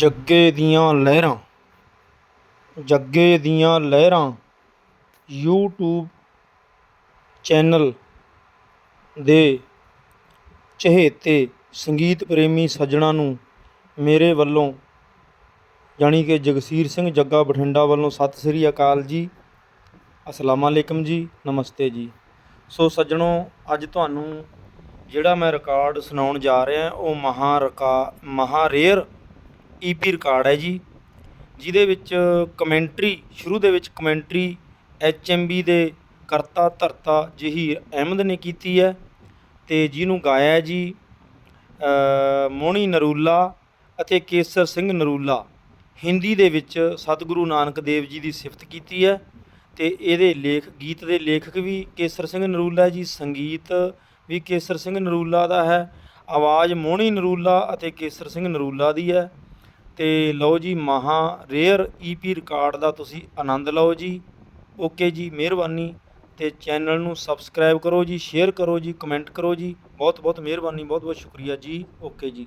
ਜੱਗੇ ਦੀਆਂ ਲਹਿਰਾਂ, ਜੱਗੇ ਦੀਆਂ ਲਹਿਰਾਂ ਯੂਟਿਊਬ ਚੈਨਲ ਦੇ ਚਹੇਤੇ ਸੰਗੀਤ ਪ੍ਰੇਮੀ ਸੱਜਣਾਂ ਨੂੰ ਮੇਰੇ ਵੱਲੋਂ ਜਾਣੀ ਕਿ ਜਗਸੀਰ ਸਿੰਘ ਜੱਗਾ ਬਠਿੰਡਾ ਵੱਲੋਂ ਸਤਿ ਸ੍ਰੀ ਅਕਾਲ ਜੀ, ਅਸਲਾਮ ਅਲੈਕਮ ਜੀ, ਨਮਸਤੇ ਜੀ। ਸੋ ਸੱਜਣੋ, ਅੱਜ ਤੁਹਾਨੂੰ ਜਿਹੜਾ ਮੈਂ ਰਿਕਾਰਡ ਸੁਣਾਉਣ ਜਾ ਰਿਹਾ, ਉਹ ਮਹਾ ਰਕਾ, ਮਹਾ ਰੇਅਰ ਈਪੀ ਰਿਕਾਰਡ ਹੈ ਜੀ, ਜਿਹਦੇ ਵਿੱਚ ਕਮੈਂਟਰੀ ਸ਼ੁਰੂ ਦੇ ਵਿੱਚ ਕਮੈਂਟਰੀ ਐਚਐਮਬੀ ਦੇ ਕਰਤਾ ਧਰਤਾ ਜਹੀਰ ਅਹਿਮਦ ਨੇ ਕੀਤੀ ਹੈ ਤੇ ਜਿਹਨੂੰ ਗਾਇਆ ਹੈ ਜੀ ਮੋਣੀ ਨਰੂਲਾ ਅਤੇ ਕੇਸਰ ਸਿੰਘ ਨਰੂਲਾ। ਹਿੰਦੀ ਦੇ ਵਿੱਚ ਸਤਿਗੁਰੂ ਨਾਨਕ ਦੇਵ ਜੀ ਦੀ ਸਿਫਤ ਕੀਤੀ ਹੈ ਤੇ ਇਹਦੇ ਲੇਖ, ਗੀਤ ਦੇ ਲੇਖਕ ਵੀ ਕੇਸਰ ਸਿੰਘ ਨਰੂਲਾ ਜੀ, ਸੰਗੀਤ ਵੀ ਕੇਸਰ ਸਿੰਘ ਨਰੂਲਾ ਦਾ ਹੈ, ਆਵਾਜ਼ ਮੋਹਣੀ ਨਰੂਲਾ ਅਤੇ ਕੇਸਰ ਸਿੰਘ ਨਰੂਲਾ ਦੀ ਹੈ। ਤੇ ਲਓ ਜੀ, ਮਹਾ ਰੇਅਰ ਈਪੀ ਰਿਕਾਰਡ ਦਾ ਤੁਸੀਂ ਆਨੰਦ ਲਓ ਜੀ। ਓਕੇ ਜੀ, ਮਿਹਰਬਾਨੀ। ਤੇ ਚੈਨਲ ਨੂੰ ਸਬਸਕ੍ਰਾਈਬ ਕਰੋ ਜੀ ਸ਼ੇਅਰ ਕਰੋ ਜੀ ਕਮੈਂਟ ਕਰੋ ਜੀ। ਬਹੁਤ ਬਹੁਤ ਮਿਹਰਬਾਨੀ, ਬਹੁਤ ਬਹੁਤ ਸ਼ੁਕਰੀਆ ਜੀ। ਓਕੇ ਜੀ।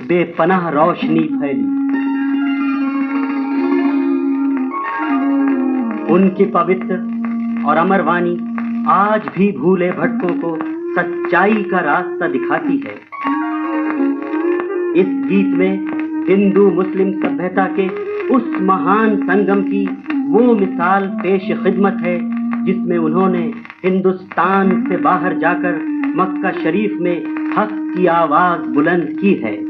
بے پناہ روشنی پھیلی۔ ان کی پوتر اور امر وانی آج بھی بھولے بھٹکوں کو سچائی کا راستہ دکھاتی ہے۔ اس گیت میں ہندو مسلم سبھیتا کے اس مہان سنگم کی وہ مثال پیش خدمت ہے جس میں انہوں نے ہندوستان سے باہر جا کر مکہ شریف میں حق کی آواز بلند کی ہے۔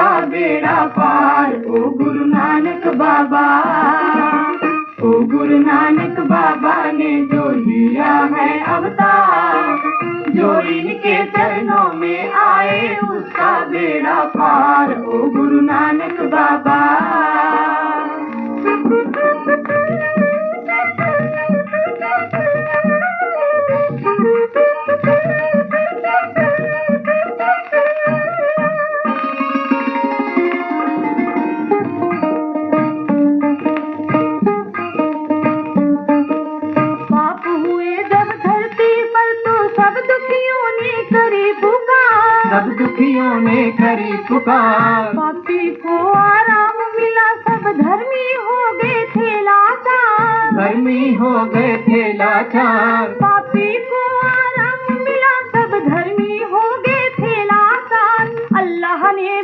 کا بیڑا پار او گرو نانک بابا او گرو نانک بابا نے جو لیا ہے اوتار جو ان کے چرنوں میں آئے اس کا بیڑا پار او گرو نانک بابا پکار باپی کو آرام ملا سب دھرمی ہو گئے تھے لاچار۔ دھرمی ہو گئے تھے لاچار۔ باپی کو آرام ملا سب دھرمی ہو گئے تھے لاچار۔ اللہ نے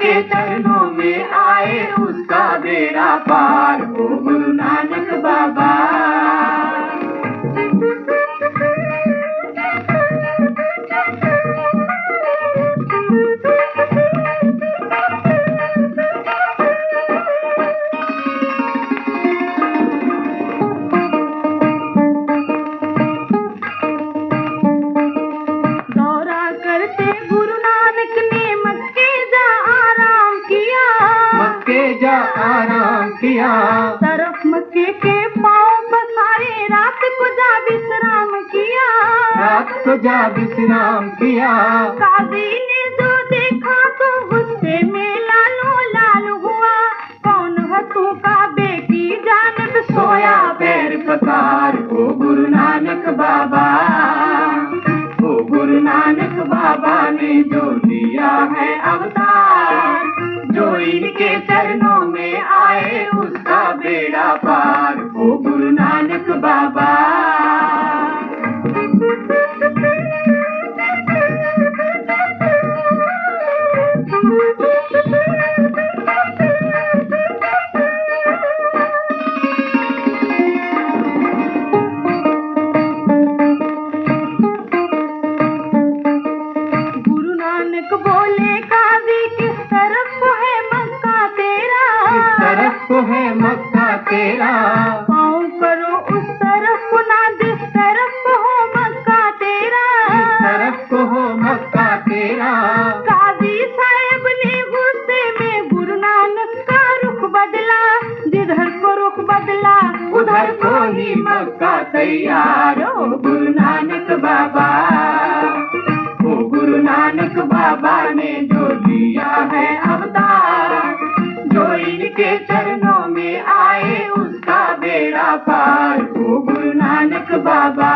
کے چرنوں میں آئے اس کا بیڑا پار۔ ہو گرو نانک بابا۔ دورہ کرتے گرو طرف مکے رات کو جا وشرام کیا رات کو جا کیا قاضی نے جو دیکھا تو غصے میں بدلا ادھر کو ہی مکہ تیار ہو گرو نانک بابا وہ گرو نانک بابا نے جو دیا ہے اوتار جو ان کے چرنوں میں آئے اس کا بیڑا پار وہ گرو نانک بابا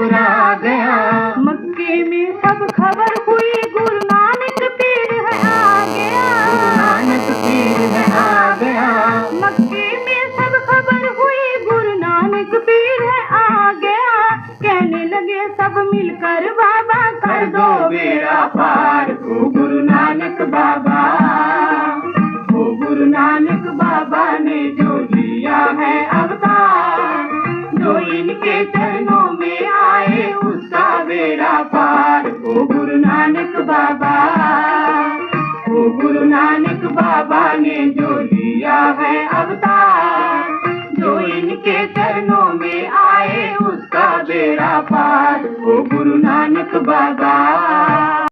گھبرا گیا۔ مکے میں سب خبر ہوئی گرو نانک پیر ہے آ گیا۔ گرو نانک پیر ہے آ گیا۔ مکے میں سب خبر ہوئی گرو نانک پیر ہے آ گیا۔ کہنے لگے سب مل کر بابا کر دو میرا پار۔ گرو نانک بابا۔ گرو نانک بابا نے جو لیا ہے اوتار جو ان کے چرن گرو نانک بابا نے جو لیا ہے اوتار، جو ان کے چرنوں میں آئے اس کا بیڑا پار، وہ گرو نانک بابا۔